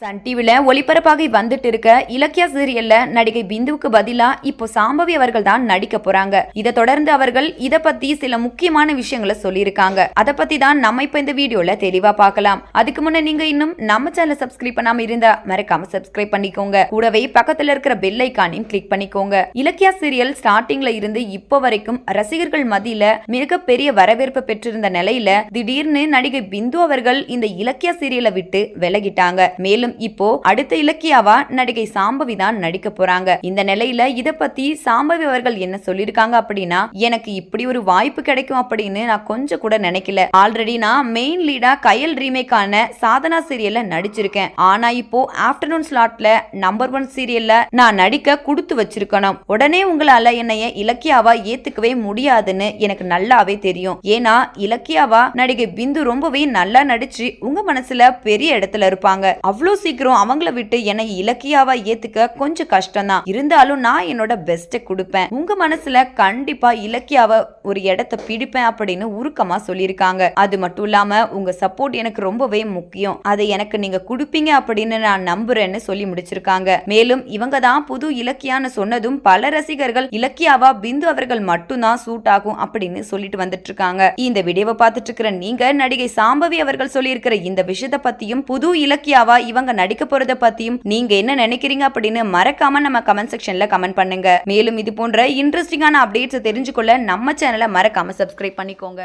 Sun டிவியில் ஒளிபரப்பாகி வந்துட்டு இருக்க இலக்கிய சீரியல்ல நடிகை பிந்துவுக்கு பதிலா இப்போ சாம்பவி அவர்கள் தான் நடிக்க போறாங்க. இதை தொடர்ந்து அவர்கள் இத பத்தி சில முக்கியமான விஷயங்களை சொல்லியிருக்காங்க. அதை பத்தி தான் நம்ம இப்ப இந்த வீடியோல தெளிவா பார்க்கலாம். அதுக்கு முன்ன நீங்க இன்னும் நம்ம சேனல் சப்ஸ்கிரைப் பண்ணாம இருந்தா மறக்காம சப்ஸ்கிரைப் பண்ணிக்கோங்க. கூடவே பக்கத்துல இருக்கிற பெல் ஐக்கானையும் கிளிக் பண்ணிக்கோங்க. இலக்கியா சீரியல் ஸ்டார்டிங்ல இருந்து இப்போ வரைக்கும் ரசிகர்கள் மத்தியில மிகப்பெரிய வரவேற்பு பெற்றிருந்த நிலையில திடீர்னு நடிகை பிந்து அவர்கள் இந்த இலக்கிய சீரியலை விட்டு விலகிட்டாங்க. மேலும் இப்போ அடுத்த இலக்கியாவா நடிகை சாம்பவி தான் நடிக்க போறாங்க. இந்த நிலையில இத பத்தி சாம்பவி அவர்கள் என்ன சொல்லிருக்காங்க அப்படின்னா எனக்கு இப்படி ஒரு வாய்ப்பு கிடைக்கும் அப்படின்னு நான் கொஞ்சம் கூட நினைக்கல. ஆல்ரெடி நான் மெயின் லீடா கயல் ரீமேக்கான சாதனா சீரியல்ல நடிச்சிருக்கேன். ஆனா இப்போ ஆஃப்டர்நூன் ஸ்லாட்ல நம்பர் ஒன் சீரியல்ல நான் நடிக்க கொடுத்து வச்சிருக்கணும். உடனே உங்களால என்னைய இலக்கியாவா ஏத்துக்கவே முடியாதுன்னு எனக்கு நல்லாவே தெரியும். ஏன்னா இலக்கியாவா நடிகை பிந்து ரொம்பவே நல்லா நடிச்சு உங்க மனசுல பெரிய இடத்துல இருப்பாங்க. அவ்வளோ சீக்கிரம் அவங்கள விட்டு என்னை இலக்கியாவா ஏத்துக்க கொஞ்சம் கஷ்டம்தான். இருந்தாலும் நான் என்னோட பெஸ்ட்டை கொடுப்பேன். உங்க மனசுல கண்டிப்பா இலக்கியாவை ஒரு இடத்த பிடிப்பேன் அப்படின்னு உருக்கமா சொல்லியிருக்காங்க. அது மட்டும் இல்லாம உங்க சப்போர்ட் எனக்கு ரொம்பவே முக்கியம். அதை எனக்கு நீங்க கொடுப்பீங்க அப்படின்னு நான் நம்புறேன்னு சொல்லி முடிச்சிருக்காங்க. மேலும் இவங்க தான் புது இலக்கியான்னு சொன்னதும் பல ரசிகர்கள் இலக்கியாவா பிந்து அவர்கள் மட்டும்தான் சூட் ஆகும் அப்படின்னு சொல்லிட்டு வந்துட்டு இருக்காங்க இந்த வீடியோவை பார்த்துட்டு இருக்கிற நீங்க நடிகை சாம்பவி அவர்கள் சொல்லியிருக்கிற இந்த விஷயத்தை பத்தியும் புது இலக்கியாவா இவங்க நடிக்க போறத பத்தியும் நீங்க என்ன நினைக்கிறீங்க அப்படின்னு மறக்காம நம்ம கமெண்ட் செக்ஷன்ல கமெண்ட் பண்ணுங்க. மேலும் இது போன்ற இன்ட்ரெஸ்டிங்கான அப்டேட்ஸ் தெரிஞ்சுக்கொள்ள நம்ம சேனலை மறக்காம சப்ஸ்கிரைப் பண்ணிக்கோங்க.